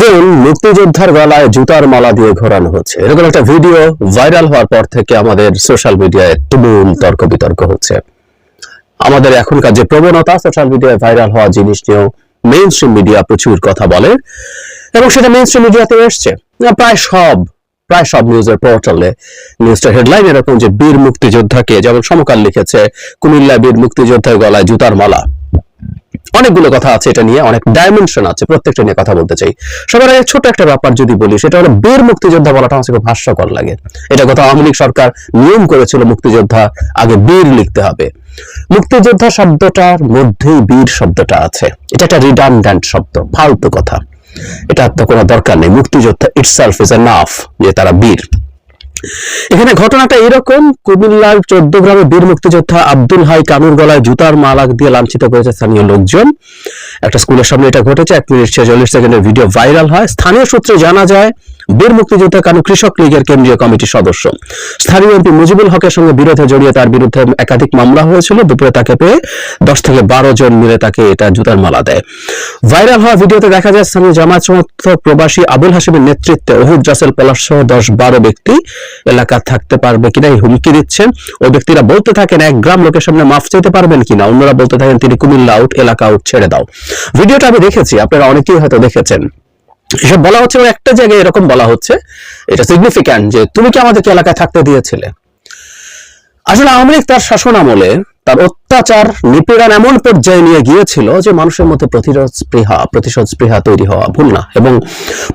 একজন মুক্তিযোদ্ধার গলায় জুতার মালা দিয়ে ঘোরানো হচ্ছে। এরকম একটা ভিডিও ভাইরাল হওয়ার পর থেকে আমাদের সোশ্যাল মিডিয়ায় তুমুল তর্ক বিতর্ক হচ্ছে। আমাদের এখনকার যে প্রবণতা সোশ্যাল মিডিয়ায় ভাইরাল হওয়া জিনিস নিয়েও মেইন স্ট্রিম মিডিয়া প্রচুর কথা বলে এবং সেটা মেইন স্ট্রিম মিডিয়াতে এসছে। প্রায় সব প্রায় সব নিউজের পোর্টালে নিউজটা হেডলাইন এরকম যে বীর মুক্তিযোদ্ধাকে, যেমন সমকাল লিখেছে, কুমিল্লা বীর মুক্তিযোদ্ধার গলায় জুতার মালা। অনেকগুলো কথা আছে এটা নিয়ে, অনেক ডাইমেনশন আছে, প্রত্যেকটা নিয়ে কথা বলতে চাই। সবার আগে ছোট একটা ব্যাপার যদি বলি, সেটা হলো বীর মুক্তিযোদ্ধা বলাটা আমার কাছে ভাষ্যকর লাগে। এটা কথা আওয়ামী লীগ সরকার নিয়ম করেছিল মুক্তিযোদ্ধা আগে বীর লিখতে হবে। মুক্তিযোদ্ধা শব্দটার মধ্যেই বীর শব্দটা আছে। এটা একটা রিডান্ড্যান্ট শব্দ, ফালতু কথা। এটা তো কোনো দরকার নেই। মুক্তিযোদ্ধা ইটসেলফ ইজ এ নাফ যে তারা বীর। এখানে ঘটনাটা এরকম কুমিল্লার চোদ্দ গ্রামে বীর মুক্তিযোদ্ধা আব্দুল হাই কানুর গলায় জুতার মালাক দিয়ে লাঞ্ছিত করেছে স্থানীয় লোকজন। একটা স্কুলের সামনে এটা ঘটেছে, এক মিনিট ছেচল্লিশ সেকেন্ডের ভিডিও ভাইরাল হয়। স্থানীয় সূত্রে জানা যায় বীর মুক্তিযোদ্ধা কানু কৃষক লীগের কেন্দ্রীয় কমিটির সদস্য। স্থানীয় এমপি মুজিবুল হকের সঙ্গে বিরোধে জড়িয়ে তার বিরুদ্ধে একাধিক মামলা হয়েছিল। দুপুরে তাকে পেয়ে দশ থেকে বারো জন মিলে তাকে এটা জুতার মালা দেয়। ভাইরাল হওয়া ভিডিওতে দেখা যায় স্থানীয় জামায়াত সমর্থক প্রবাসী আবুল হাসিমের নেতৃত্বে ওহুদ রাসেল পলাশ সহ দশ বারো ব্যক্তি এলাকা থাকতে পারবে কিনা এই হুমকি দিচ্ছেন। ওই ব্যক্তিরা বলতে থাকেন, এক গ্রাম লোকের সামনে মাফ চাইতে পারবেন কিনা? অন্যরা বলতে থাকেন, তিনি কুমিল্লা আউট, এলাকা আউট ছেড়ে দাও। ভিডিওটা আমি দেখেছি, আপনারা অনেকেই হয়তো দেখেছেন। এসব বলা হচ্ছে একটা জায়গায় এরকম বলা হচ্ছে। এটা সিগনিফিক্যান্ট যে তুমি কি আমাদেরকে এলাকায় থাকতে দিয়েছিলে? আসলে আওয়ামী লীগ তার শাসন আমলে তার অত্যাচার, নিপীড়ন এমন পর্যায়ে নিয়ে গিয়েছিল যে মানুষের মধ্যে প্রতিরোধ স্পৃহা, প্রতিশোধ স্পৃহা তৈরি হওয়া ভুল না এবং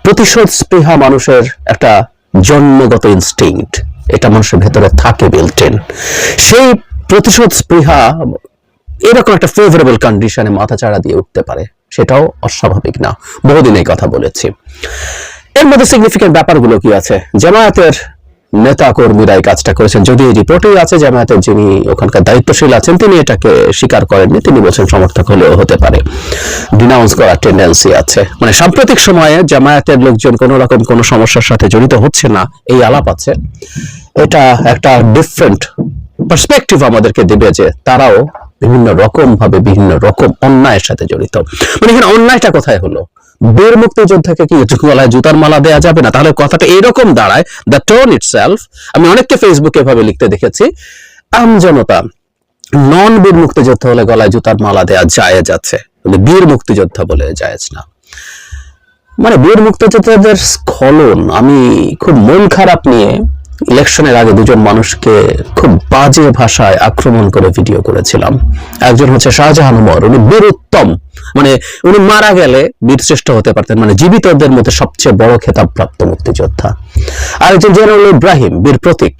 প্রতিশোধ স্পৃহা মানুষের একটা জন্মগত ইনস্টিংক্ট এটা মানুষের ভেতরে থাকে বিল্টেন সেই প্রতিশোধ স্পৃহা এরকম একটা ফেভারেবল কন্ডিশনে মাথাচাড়া দিয়ে উঠতে পারে। সেটাও অস্বাভাবিক না। বহুদিন এই কথা বলেছি। এর মধ্যে সিগনিফিকেন্ট ব্যাপারগুলো কি আছে? জামায়াতের নেতা কর্মীরা এই কাজটা করেছেন। যদি এই রিপোর্টেই আছে জামায়াতের যিনি ওখানকার দায়িত্বশীল আছেন, তিনি এটাকে স্বীকার করেননি। তিনি বলছেন সমর্থক হলেও হতে পারে। ডিনাউন্স করার টেন্ডেন্সি আছে। মানে সাম্প্রতিক সময়ে জামায়াতের লোকজন কোন রকম কোনো সমস্যার সাথে জড়িত হচ্ছে না, এই আলাপ আছে। এটা একটা ডিফারেন্ট পার্সপেক্টিভ আমাদেরকে দেবে যে তারাও বিভিন্ন রকম ভাবে বিভিন্ন রকম অন্যায়ের সাথে জড়িত। মানে এখানে অন্যায়টা কোথায় হলো? বীর মুক্তিযোদ্ধাকে কি গলায় জুতার মালা দেয়া যাবে না? তাহলে কথাটা এরকম দাঁড়ায় দ্য টোন ইটসেলফ আমি অনেককে ফেসবুকে এভাবে লিখতে দেখেছি আমজনতা নন বীর মুক্তিযোদ্ধা হলে গলায় জুতার মালা দেয়া যায় যাচ্ছে। কিন্তু বীর মুক্তিযোদ্ধা বলে যায় না। মানে বীর মুক্তিযোদ্ধাদের স্খলন, আমি খুব মন খারাপ নিয়ে ইলেকশনের আগে দুজন মানুষকে খুব বাজে ভাষায় আক্রমণ করে ভিডিও করেছিলাম। একজন হচ্ছে শাহজাহান উমর উনি বীর উত্তম মানে উনি মারা গেলে বীর শ্রেষ্ঠ হতে পারতেন মানে জীবিতদের মধ্যে সবচেয়ে বড় খেতাব প্রাপ্ত মুক্তিযোদ্ধা। আরেকজন জেনারেল ইব্রাহিম, বীর প্রতীক,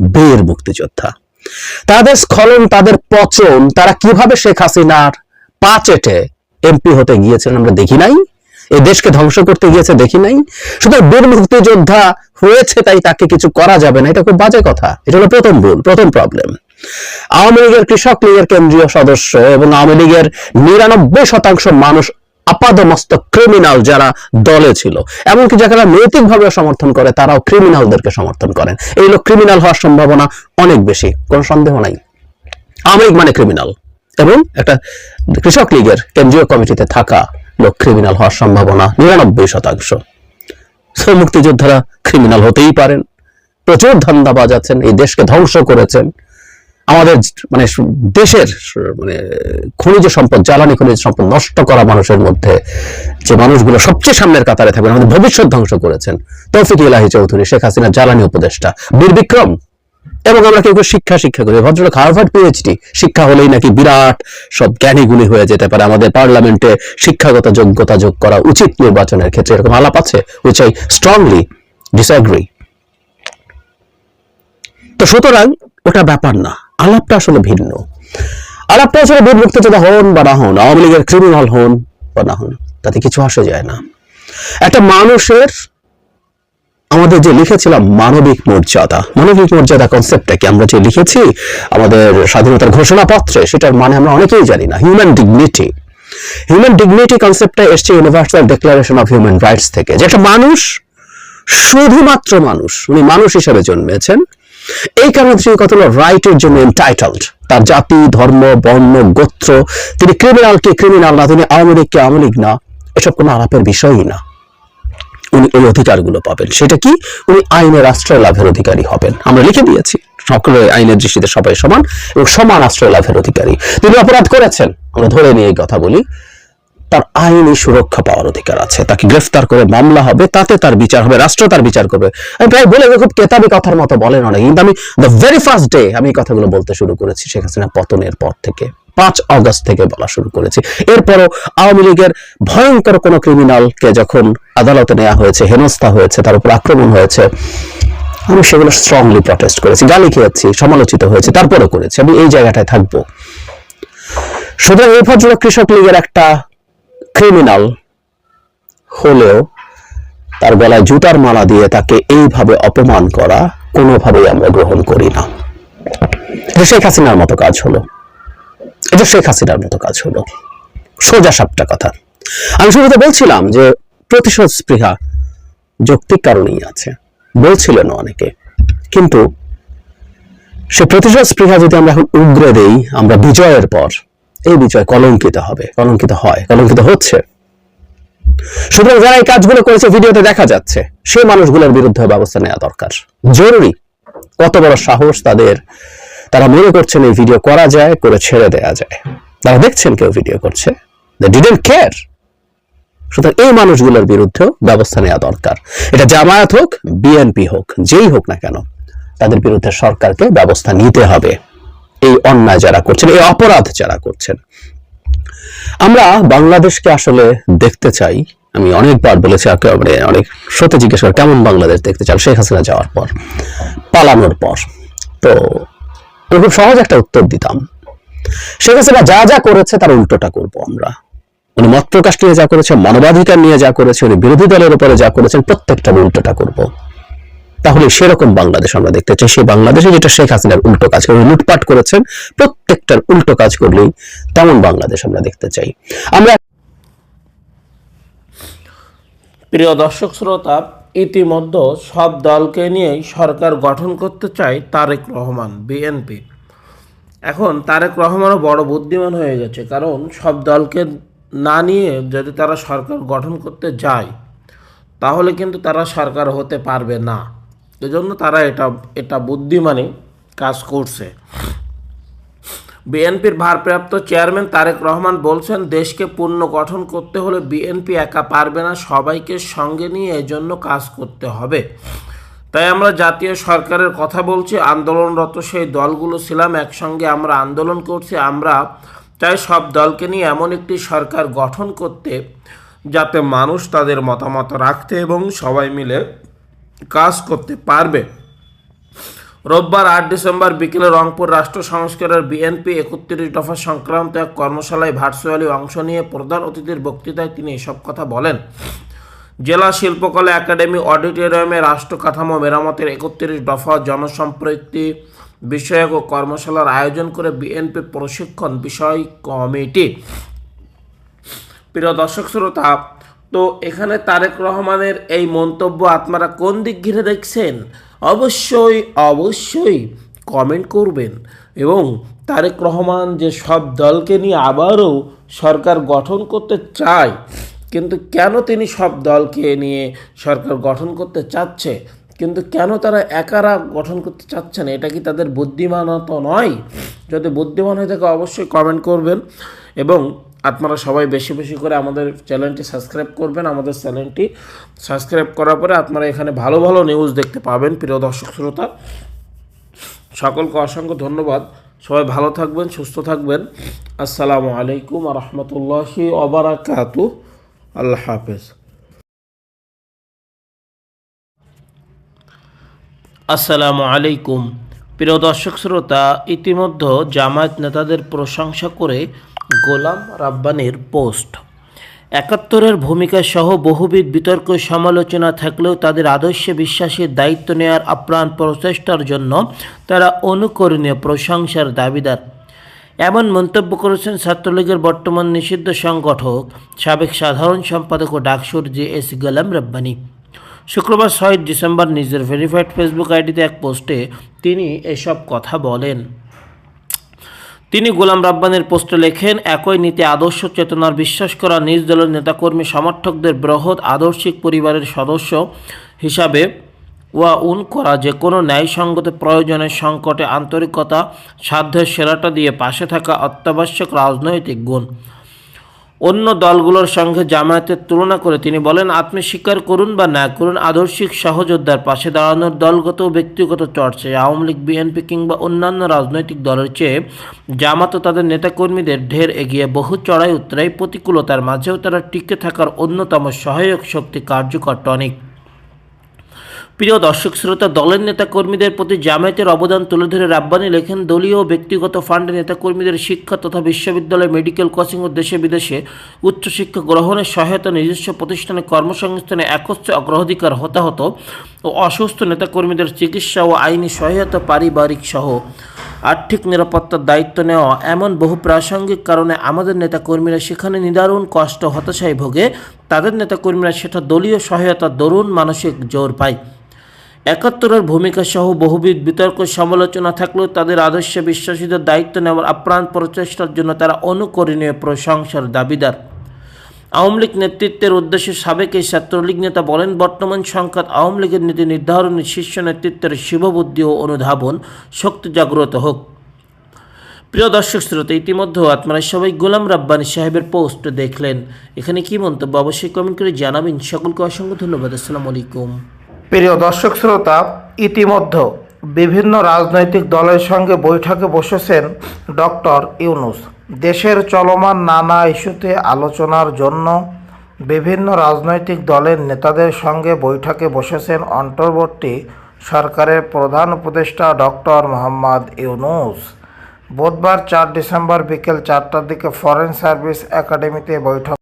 বীর মুক্তিযোদ্ধা। তাদের স্খলন, তাদের পচন, তারা কীভাবে শেখ হাসিনার পা চেটে এমপি হতে গিয়েছেন আমরা দেখি নাই। এই দেশকে ধ্বংস করতে গিয়েছে দেখি নাই। শুধু বীর মুক্তিযোদ্ধা হয়েছে তাই তাকে কিছু করা যাবে না। এটা খুব বাজে কথা। এটা হলো প্রথম ভুল, প্রথম প্রবলেম আওয়ামী লীগের কৃষক লীগের কেন্দ্রীয় সদস্য এবং আওয়ামী লীগের নিরানব্বই শতাংশ মানুষ আপাদমস্ত ক্রিমিনাল যারা দলে ছিল, এমনকি যারা নৈতিকভাবে সমর্থন করে, তারাও ক্রিমিনালদেরকে সমর্থন করেন। এই লোক ক্রিমিনাল হওয়ার সম্ভাবনা অনেক বেশি, কোনো সন্দেহ নাই। আওয়ামী লীগ মানে ক্রিমিনাল এবং একটা কৃষক লীগের কেন্দ্রীয় কমিটিতে থাকা লোক ক্রিমিনাল হওয়ার সম্ভাবনা নিরানব্বই শতাংশ। সো মুক্তিযোদ্ধারা ক্রিমিনাল হতেই পারেন। প্রচুর ধান্দাবাজ আছেন, এই দেশকে ধ্বংস করেছেন। আমাদের মানে দেশের মানে খনিজ সম্পদ, জ্বালানি খনিজ সম্পদ নষ্ট করা মানুষের মধ্যে যে মানুষগুলো সবচেয়ে সামনের কাতারে থাকবেন, আমাদের ভবিষ্যৎ ধ্বংস করেছেন। তৌফিক ইলাহি চৌধুরী, শেখ হাসিনা জ্বালানি উপদেষ্টা, বীর বিক্রম। এবং আমরা কেউ শিক্ষা শিক্ষা করি? ভদ্রলোক হার্ভার্ড পিএইচডি শিক্ষা হলেই নাকি বিরাট সব জ্ঞানীগুলি হয়ে যেতে পারে। আমাদের পার্লামেন্টে শিক্ষাগত যোগ্যতা যোগ করা উচিত নির্বাচনের ক্ষেত্রে। এরকম আলাপ আছে উইচ আই স্ট্রংলি ডিসঅ্যাগ্রি তো সুতরাং ওটা ব্যাপার না, আলাপটা আসলে ভিন্ন। আলাপটা আসলে বীর মুক্তিযোদ্ধা হন বা না হন, আওয়ামী লীগের ক্রিমিনাল হন বা না হন, তাতে কিছু আসে যায় না। একটা মানুষের আমাদের যে লিখেছিলাম মানবিক মর্যাদা মানবিক মর্যাদা কনসেপ্টটা কি আমরা যে লিখেছি, আমাদের স্বাধীনতার ঘোষণাপত্রে, সেটার মানে আমরা অনেকেই জানি না হিউম্যান ডিগনিটি হিউম্যান ডিগনিটি কনসেপ্টটা এসছে universal declaration of human rights থেকে, যে একটা মানুষ শুধুমাত্র মানুষ, উনি মানুষ হিসেবে জন্মেছেন। এই কারণে তিনি কত রাইটের জন্য এন্টাইটেলড তার জাতি, ধর্ম, বর্ণ, গোত্র, তিনি ক্রিমিনাল কে ক্রিমিনাল না, তিনি আওয়ামী লীগ কে আওয়ামী লীগ না, এসব কোনো আলাপের বিষয়ই না। উনি এই অধিকারগুলো পাবেন। সেটা কি? উনি আইনের আশ্রয় লাভের অধিকারী হবেন। আমরা লিখে দিয়েছি সকলে আইনের দৃষ্টিতে সবাই সমান এবং সমান আশ্রয় লাভের অধিকারী। তিনি অপরাধ করেছেন। আমরা ধরে নিয়ে এই কথা বলি, তার আইনি সুরক্ষা পাওয়ার অধিকার আছে। তাকে গ্রেফতার করে মামলা হবে, তাতে তার বিচার হবে, রাষ্ট্র তার বিচার করবে। আমি প্রায় বলে খুব কেতাবি কথার মতো বলেন অনেক কিন্তু আমি দ্য ভেরি ফার্স্ট ডে আমি এই কথাগুলো বলতে শুরু করেছি শেখ হাসিনা পতনের পর থেকে। পাঁচ অগস্ট থেকে বলা শুরু করেছি। এরপরও আওয়ামী লীগের ভয়ঙ্কর কোন ক্রিমিনালকে যখন আদালতে নেওয়া হয়েছে, হেনস্থা হয়েছে, তার উপর আক্রমণ হয়েছে, আমি সেগুলো স্ট্রংলি প্রটেস্ট করেছি। গালি খেয়েছি, সমালোচিত হয়েছে, তারপরেও করেছি। আমি এই জায়গাটায় থাকব। সুতরাং এই ভদ্র কৃষক লীগের একটা ক্রিমিনাল হলেও তার গলায় জুতার মালা দিয়ে তাকে এইভাবে অপমান করা কোনোভাবেই আমরা গ্রহণ করি না। শেখ হাসিনার মতো কাজ হলো। এটা শেখ হাসিনার মতো কাজ হলো। সোজা সাপটা কথা। আমি শুরুতে বলছিলাম যে প্রতিশোধ স্পৃহা যৌক্তিক কারণেই আছে। বলছিলেন অনেকে। কিন্তু সে প্রতিশোধ স্পৃহা যদি আমরা এখন উগরে দেই, আমরা বিজয়ের পর এই বিজয় কলঙ্কিত হবে, কলঙ্কিত হয়, কলঙ্কিত হচ্ছে। সুতরাং যারা এই কাজগুলো করেছে, ভিডিওতে দেখা যাচ্ছে, সেই মানুষগুলোর বিরুদ্ধে ব্যবস্থা নেওয়া দরকার। জরুরি। কত বড় সাহস তাদের তারা মনে করছেন এই ভিডিও করা যায়, করে ছেড়ে দেয়া যায়। তারা দেখছেন কেউ ভিডিও করছে। কেয়ার সুতরাং এই মানুষগুলোর বিরুদ্ধেও ব্যবস্থা নেওয়া দরকার। এটা জামায়াত হোক বিএনপি হোক, যেই হোক না কেন, তাদের বিরুদ্ধে সরকারকে ব্যবস্থা নিতে হবে। এই অন্যায় যারা করছেন, এই অপরাধ যারা করছেন। আমরা বাংলাদেশকে আসলে দেখতে চাই। আমি অনেকবার বলেছি একেবারে অনেক সত্যি জিজ্ঞেস করে, কেমন বাংলাদেশ দেখতে চান? শেখ হাসিনা যাওয়ার পর, পালানোর পর। তো খুব সহজ একটা উত্তর দিতাম। শেখ হাসিনা যা যা করেছে তার উল্টোটা করব আমরা। উনি মত প্রকাশ নিয়ে যা করেছে, মানবাধিকার নিয়ে যা করেছে, উনি বিরোধী দলের উপরে যা করেছেন, প্রত্যেকটা উল্টোটা করব। তাহলে সেরকম বাংলাদেশ আমরা দেখতে চাই। সেই বাংলাদেশে যেটা শেখ হাসিনার উল্টো কাজ করে লুটপাট করেছেন, প্রত্যেকটার উল্টো কাজ করলেই তেমন বাংলাদেশ আমরা দেখতে চাই। আমরা প্রিয় দর্শক, শ্রোতা ইতিমধ্যে সব দলকে নিয়েই সরকার গঠন করতে চায় তারেক রহমান, বিএনপি। এখন তারেক রহমানও বড় বুদ্ধিমান হয়ে গেছে, কারণ সব দলকে না নিয়ে যদি তারা সরকার গঠন করতে যায়, তাহলে কিন্তু তারা সরকার হতে পারবে না। এজন্য তারা এটা এটা বুদ্ধিমানে কাজ করছে। বিএনপির ভারপ্রাপ্ত চেয়ারম্যান তারেক রহমান বলছেন, দেশকে পূর্ণ গঠন করতে হলে বিএনপি একা পারবে না, সবাইকে সঙ্গে নিয়ে এজন্য কাজ করতে হবে। তাই আমরা জাতীয় সরকারের কথা বলছি, আন্দোলনরত সেই দলগুলো ছিলাম, একসঙ্গে আমরা আন্দোলন করছি, আমরা চাই সব দলকে নিয়ে এমন একটি সরকার গঠন করতে, যাতে মানুষ তাদের মতামত রাখতে এবং সবাই মিলে কাজ করতে পারবে। রোববার আট ডিসেম্বর বিকেলে রংপুর রাষ্ট্র সংস্কারের বিএনপি একত্রিশ দফা সংক্রান্ত এক কর্মশালায় ভার্চুয়ালি অংশ নিয়ে প্রধান অতিথির বক্তৃতায় তিনি এসব কথা বলেন। জেলা শিল্পকলা একাডেমি অডিটোরিয়ামে রাষ্ট্র কাঠামো মেরামতের একত্রিশ দফা জনসম্পৃক্তি বিষয়ক ও কর্মশালার আয়োজন করে বিএনপি প্রশিক্ষণ বিষয় কমিটি। প্রিয় দর্শক শ্রোতা, তো এখানে তারেক রহমানের এই মন্তব্য আপনারা কোন দিক ঘিরে দেখছেন? অবশ্যই অবশ্যই কমেন্ট করবেন এবং তারেক রহমান যে সব দলকে নিয়ে আবারও সরকার গঠন করতে চায়, কিন্তু কেন তিনি সব দলকে নিয়ে সরকার গঠন করতে চাচ্ছে, কিন্তু কেন তারা একারা গঠন করতে চাচ্ছে না, এটা কি তাদের বুদ্ধিমানত নয়? যদি বুদ্ধিমান হয়ে থাকে অবশ্যই কমেন্ট করবেন এবং আপনারা সবাই বেশি বেশি করে আমাদের চ্যানেলটি সাবস্ক্রাইব করবেন। আমাদের চ্যানেলটি সাবস্ক্রাইব করার পরে আপনারা এখানে ভালো ভালো নিউজ দেখতে পাবেন, প্রিয় দর্শক শ্রোতা। সকলকে অসংখ্য ধন্যবাদ। সবাই ভালো থাকবেন, সুস্থ থাকবেন। আসসালামু আলাইকুম রহমতুল্লাহি ওবরাকাতু আল্লাহ হাফেজ। আসসালামু আলাইকুম। প্রিয় দর্শক শ্রোতা, ইতিমধ্যে জামায়াত নেতাদের প্রশংসা করে গোলাম রাব্বানির পোস্ট। একাত্তরের ভূমিকা সহ বহুবিধ বিতর্ক সমালোচনা থাকলেও তাদের আদর্শে বিশ্বাসের দায়িত্ব নেওয়ার আপ্রাণ প্রচেষ্টার জন্য তারা অনুকরণীয় প্রশংসার দাবিদার। এমন মন্তব্য করেছেন ছাত্রলীগের বর্তমান নিষিদ্ধ সংগঠক, সাবেক সাধারণ সম্পাদক ও ডাকসুর জে এস গোলাম রব্বানি। শুক্রবার ছয় ডিসেম্বর নিজের ভেরিফাইড ফেসবুক আইডিতে এক পোস্টে তিনি এসব কথা বলেন। তিনি গোলাম রাব্বানের পোস্টে লেখেন, একই নীতি আদর্শ চেতনার বিশ্বাস করা নিজ দলের নেতাকর্মী সমর্থকদের বৃহৎ আদর্শিক পরিবারের সদস্য হিসাবে ওয়া উন করা যে কোনো ন্যায়সঙ্গত প্রয়োজনের সংকটে আন্তরিকতা, সাধ্যের সেরাটা দিয়ে পাশে থাকা অত্যাবশ্যক রাজনৈতিক গুণ। অন্য দলগুলোর সঙ্গে জামায়াতের তুলনা করে তিনি বলেন, আপনি স্বীকার করুন বা না করুন, আদর্শিক সহযোদ্ধার পাশে দাঁড়ানোর দলগত ও ব্যক্তিগত চর্চায় আওয়ামী লীগ, বিএনপি কিংবা অন্যান্য রাজনৈতিক দলের চেয়ে জামাত ও তাদের নেতাকর্মীদের ঢের এগিয়ে বহু চড়াই উত্তরায় প্রতিকূলতার মাঝেও তারা টিকে থাকার অন্যতম সহায়ক শক্তি কার্যকর টনিক। প্রিয় দর্শক শ্রোতা, দলের নেতাকর্মীদের প্রতি জামায়াতের অবদান তুলে ধরে রাব্বানি লেখেন, দলীয় ব্যক্তিগত ফান্ডে নেতাকর্মীদের শিক্ষা তথা বিশ্ববিদ্যালয় মেডিকেল কোচিং ও দেশে বিদেশে উচ্চশিক্ষা গ্রহণের সহায়তা নিজস্ব প্রতিষ্ঠানে কর্মসংস্থানে একত্রে অগ্রাধিকার, হতাহত ও অসুস্থ নেতাকর্মীদের চিকিৎসা ও আইনি সহায়তা পারিবারিক সহ আর্থিক নিরাপত্তার দায়িত্ব নেওয়া এমন বহু প্রাসঙ্গিক কারণে আমাদের নেতাকর্মীরা সেখানে নিদারুণ কষ্ট হতাশায় ভোগে। তাদের নেতাকর্মীরা সেটা দলীয় সহায়তা দরুন মানসিক জোর পায়। একাত্তরের ভূমিকা সহ বহুবিধ বিতর্ক, সমালোচনা থাকলেও তাদের আদর্শে বিশ্বাসীদের দায়িত্ব নেওয়ার আপ্রাণ প্রচেষ্টার জন্য তারা অনুকরণীয় প্রশংসার দাবিদার। আওয়ামী লীগ নেতৃত্বের উদ্দেশ্যে সাবেক এই ছাত্রলীগ নেতা বলেন, বর্তমান সংখ্যাত আওয়ামী লীগের নীতি নির্ধারণী শীর্ষ নেতৃত্বের শিববুদ্ধি ও অনুধাবন শক্তি জাগ্রত হোক। প্রিয় দর্শক শ্রোতা ইতিমধ্যে আপনারা সবাই গোলাম রাব্বানি সাহেবের পোস্ট দেখলেন। এখানে কি মন্তব্য? অবশ্যই কমেন্ট করে জানাবেন। সকলকে অসংখ্য ধন্যবাদ। আসসালামু আলাইকুম। প্রিয় দর্শক শ্রোতা, ইতিমধ্যে বিভিন্ন রাজনৈতিক দলের সঙ্গে বৈঠকে বসেছেন ডক্টর ইউনুস। দেশের চলমান নানা ইস্যুতে আলোচনার জন্য বিভিন্ন রাজনৈতিক দলের নেতাদের সঙ্গে বৈঠকে বসেছেন অন্তর্বর্তী সরকারের প্রধান উপদেষ্টা ডক্টর মোহাম্মদ ইউনুস। বুধবার চার ডিসেম্বর বিকেল চারটার দিকে ফরেন সার্ভিস একাডেমিতে বৈঠক